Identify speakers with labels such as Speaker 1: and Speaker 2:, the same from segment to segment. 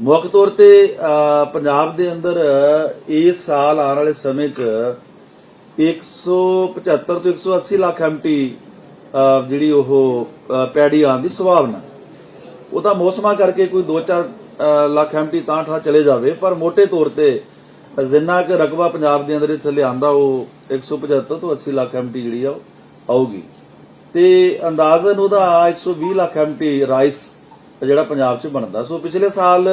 Speaker 1: ਮੁੱਖ ਤੌਰ ਤੇ ਪੰਜਾਬ ਦੇ ਅੰਦਰ ਇਸ ਸਾਲ ਆਉਣ ਵਾਲੇ ਸਮੇਂ 'ਚ 175 ਤੋਂ 180 ਲੱਖ ਐਮਟੀ ਜਿਹੜੀ ਉਹ ਅ, ਪੈੜੀ ਆਉਣ ਦੀ ਸੰਭਾਵਨਾ। ਉਹ ਤਾਂ ਮੌਸਮਾਂ ਕਰਕੇ ਕੋਈ 2-4 ਲੱਖ ਐਮਟੀ ਤਾਂ ਠਾ ਚਲੇ ਜਾਵੇ ਪਰ ਮੋٹے ਤੌਰ ਤੇ ਜਿੰਨਾ ਕਿ ਰਕਬਾ ਪੰਜਾਬ ਦੇ ਅੰਦਰ ਇੱਥੇ ਲਿਆਂਦਾ ਉਹ 175 ਤੋਂ 80 ਲੱਖ ਐਮਟੀ ਜਿਹੜੀ ਆ ਉਹ ਆਊਗੀ। ਤੇ ਅੰਦਾਜ਼ਨ ਉਹਦਾ 120 ਲੱਖ ਐਮਟੀ ਰਾਈਸ ਜਿਹੜਾ ਪੰਜਾਬ 'ਚ ਬਣਦਾ। ਸੋ ਪਿਛਲੇ ਸਾਲ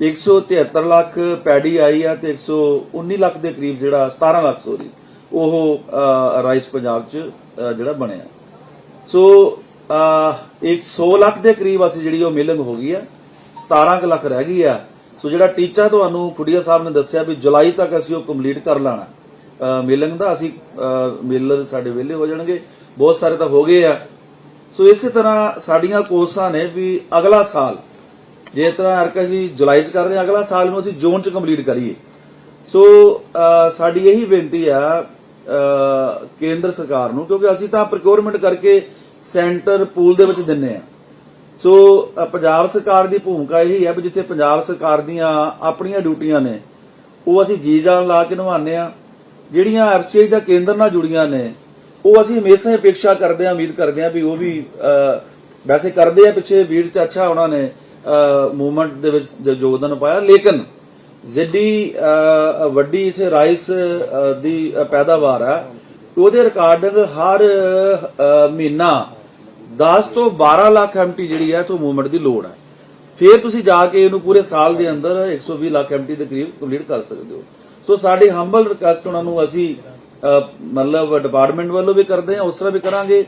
Speaker 1: 173 ਲੱਖ ਪੈਡੀ ਆਈ ਆ ਤੇ 119 ਲੱਖ ਦੇ ਕਰੀਬ ਜਿਹੜਾ 17 ਲੱਖ, ਸੋਰੀ, ਉਹ ਰਾਈਸ ਪੰਜਾਬ 'ਚ ਜਿਹੜਾ ਬਣਿਆ। ਸੋ, ਅ 100 ਲੱਖ ਦੇ ਕਰੀਬ ਅਸੀਂ ਜਿਹੜੀ ਉਹ ਮਿਲਿੰਗ ਹੋ ਗਈ ਆ 17 ਕੁ ਲੱਖ ਰਹਿ ਗਈ ਆ। ਸੋ ਜਿਹੜਾ ਟੀਚਾ ਤੁਹਾਨੂੰ ਖੁੱਡੀਆ ਸਾਹਿਬ ਨੇ ਦੱਸਿਆ ਵੀ ਜੁਲਾਈ ਤੱਕ ਅਸੀਂ ਉਹ ਕੰਪਲੀਟ ਕਰ ਲਾਣਾ। ਮਿਲਿੰਗ ਦਾ ਅਸੀਂ ਮਿਲਰ ਸਾਡੇ ਵਿਹਲੇ ਹੋ ਜਾਣਗੇ। ਬਹੁਤ ਸਾਰੇ ਤਾਂ ਹੋ ਗਏ ਆ। ਸੋ ਇਸੇ ਤਰ੍ਹਾਂ ਸਾਡੀਆਂ ਕੋਰਸਾਂ ਨੇ ਵੀ ਅਗਲਾ ਸਾਲ, ਜੇ ਤਰ੍ਹਾਂ ਅਰਕਾ ਜੀ ਜੁਲਾਈ 'ਚ ਕਰ ਰਹੇ ਅਗਲਾ ਸਾਲ ਨੂੰ ਅਸੀਂ ਜੂਨ 'ਚ ਕੰਪਲੀਟ ਕਰੀਏ। ਸੋ ਸਾਡੀ ਇਹੀ ਬੇਨਤੀ ਆ ਕੇਂਦਰ ਸਰਕਾਰ ਨੂੰ, ਕਿਉਂਕਿ ਅਸੀਂ ਤਾਂ ਪ੍ਰੋਕਿਉਰਮੈਂਟ ਕਰਕੇ ਸੈਂਟਰ ਪੂਲ ਦੇ ਵਿੱਚ ਦਿੰਨੇ ਆ। ਸੋ ਪੰਜਾਬ ਸਰਕਾਰ ਦੀ ਭੂਮਿਕਾ ਇਹੀ ਹੈ ਵੀ ਜਿੱਥੇ ਪੰਜਾਬ ਸਰਕਾਰ ਦੀਆਂ ਆਪਣੀਆਂ ਡਿਊਟੀਆਂ ਨੇ, ਉਹ ਅਸੀਂ ਜੀ ਜਾਨ ਲਾ ਕੇ ਨਿਭਾਉਂਦੇ ਆ। ਜਿਹੜੀਆਂ ਐਫਸੀਆਈ ਜਾਂ ਕੇਂਦਰ ਨਾਲ ਜੁੜੀਆਂ ਨੇ ਉਹ ਅਸੀਂ ਹਮੇਸ਼ਾ ਹੀ ਅਪੇક્ષਾ ਕਰਦੇ ਹਾਂ, ਉਮੀਦ ਕਰਦੇ ਹਾਂ ਵੀ ਉਹ ਵੀ ਵੈਸੇ ਕਰਦੇ ਆ ਪਿੱਛੇ ਵੀਰ ਚ ਅੱਛਾ ਉਹਨਾਂ ਨੇ ਮੂਵਮੈਂਟ ਦੇ ਵਿੱਚ ਯੋਗਦਾਨ ਪਾਇਆ। ਲੇਕਿਨ ਜਿੱਡੀ ਵੱਡੀ ਇਥੇ ਰਾਈਸ ਦੀ ਪੈਦਾਵਾਰ ਆ, ਉਹਦੇ ਰਿਕਾਰਡਿੰਗ ਹਰ ਮਹੀਨਾ 10 ਤੋਂ 12 ਲੱਖ ਐਮਟੀ ਜਿਹੜੀ ਹੈ ਤੋਂ ਮੂਵਮੈਂਟ ਦੀ ਲੋੜ ਹੈ ਫਿਰ ਤੁਸੀਂ ਜਾ ਕੇ ਇਹਨੂੰ ਪੂਰੇ ਸਾਲ ਦੇ ਅੰਦਰ 120 ਲੱਖ ਐਮਟੀ ਦੇ ਕਰੀਬ ਕੰਪਲੀਟ ਕਰ ਸਕਦੇ ਹੋ। ਸੋ ਸਾਡੀ ਹੰਬਲ ਰਿਕਵੈਸਟ ਉਹਨਾਂ ਨੂੰ ਅਸੀਂ ਮਤਲਬ ਡਿਪਾਰਟਮੈਂਟ ਵੱਲੋਂ ਵੀ ਕਰਦੇ ਆ, ਉਸ ਤਰ੍ਹਾਂ ਵੀ ਕਰਾਂਗੇ।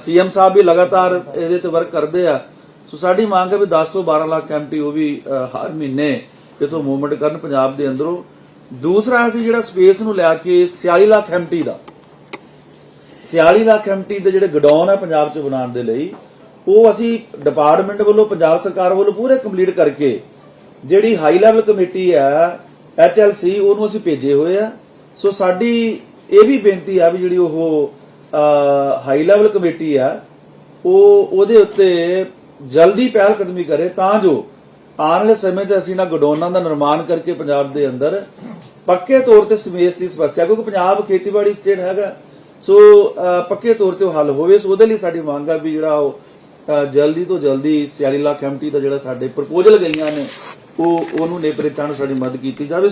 Speaker 1: ਸੀਐਮ ਸਾਹਿਬ ਵੀ ਲਗਾਤਾਰ ਇਹਦੇ ਤੇ ਵਰਕ ਕਰਦੇ ਆ। ਸੋ ਸਾਡੀ ਮੰਗ ਹੈ ਵੀ 10 ਤੋਂ 12 ਲੱਖ ਐਮਟੀ ਉਹ ਵੀ ਹਰ ਮਹੀਨੇ ਇਥੋਂ ਮੂਵਮੈਂਟ ਕਰਨ ਪੰਜਾਬ ਦੇ ਅੰਦਰੋਂ। ਦੂਸਰਾ ਅਸੀਂ ਜਿਹੜਾ ਸਪੇਸ ਨੂੰ ਲਿਆ ਕੇ 46 ਲੱਖ ਐਮਟੀ ਦਾ। 46 ਲੱਖ ਐਮਟੀ ਦੇ ਜਿਹੜੇ ਗਡਾਊਨ ਹੈ ਪੰਜਾਬ 'ਚ ਬਣਾਉਣ ਦੇ ਲਈ, ਉਹ ਅਸੀਂ ਡਿਪਾਰਟਮੈਂਟ ਵੱਲੋਂ, ਪੰਜਾਬ ਸਰਕਾਰ ਵੱਲੋਂ ਪੂਰੇ ਕੰਪਲੀਟ ਕਰਕੇ ਜਿਹੜੀ ਹਾਈ ਲੈਵਲ ਕਮੇਟੀ ਹੈ ਐਚਐਲਸੀ ਉਹਨੂੰ ਅਸੀਂ ਭੇਜੇ ਹੋਏ ਆ। ਸੋ ਸਾਡੀ ਇਹ ਵੀ ਬੇਨਤੀ ਆ ਵੀ ਜਿਹੜੀ ਉਹ ਹਾਈ ਲੈਵਲ ਕਮੇਟੀ ਆ, ਉਹ, ਉਹਦੇ ਉੱਤੇ ਜਲਦੀ ਪਹਿਲ ਕਦਮੀ ਕਰੇ ਤਾਂ ਜੋ ਆਉਣ ਵਾਲੇ ਸਮੇਂ 'ਚ ਅਸੀਂ ਨਾ ਗਡੋਨਾਂ ਦਾ ਨਿਰਮਾਣ ਕਰਕੇ ਪੰਜਾਬ ਦੇ ਅੰਦਰ ਪੱਕੇ ਤੌਰ ਤੇ ਸਮੇਸ ਦੀ ਸਮੱਸਿਆ, ਕਿਉਂਕਿ ਪੰਜਾਬ ਖੇਤੀਬਾੜੀ ਸਟੇਟ ਹੈਗਾ, ਸੋ ਪੱਕੇ ਤੌਰ ਤੇ ਉਹ ਹੱਲ ਹੋਵੇ, ਸੋ ਉਹਦੇ ਲਈ ਸਾਡੀ ਮੰਗ ਆ ਵੀ ਜਿਹੜਾ ਉਹ ਜਲਦੀ ਤੋਂ ਜਲਦੀ 46 ਲੱਖ ਐਮਟੀ ਦਾ ਜਿਹੜਾ ਸਾਡੇ ਪ੍ਰਪੋਜ਼ਲ ਗਈਆਂ ਨੇ, ਉਹ, ਉਹਨੂੰ ਨੇਪਰੇ ਚਾਣ ਸਾਡੀ ਮਦਦ ਕੀਤੀ ਜਾਵੇ।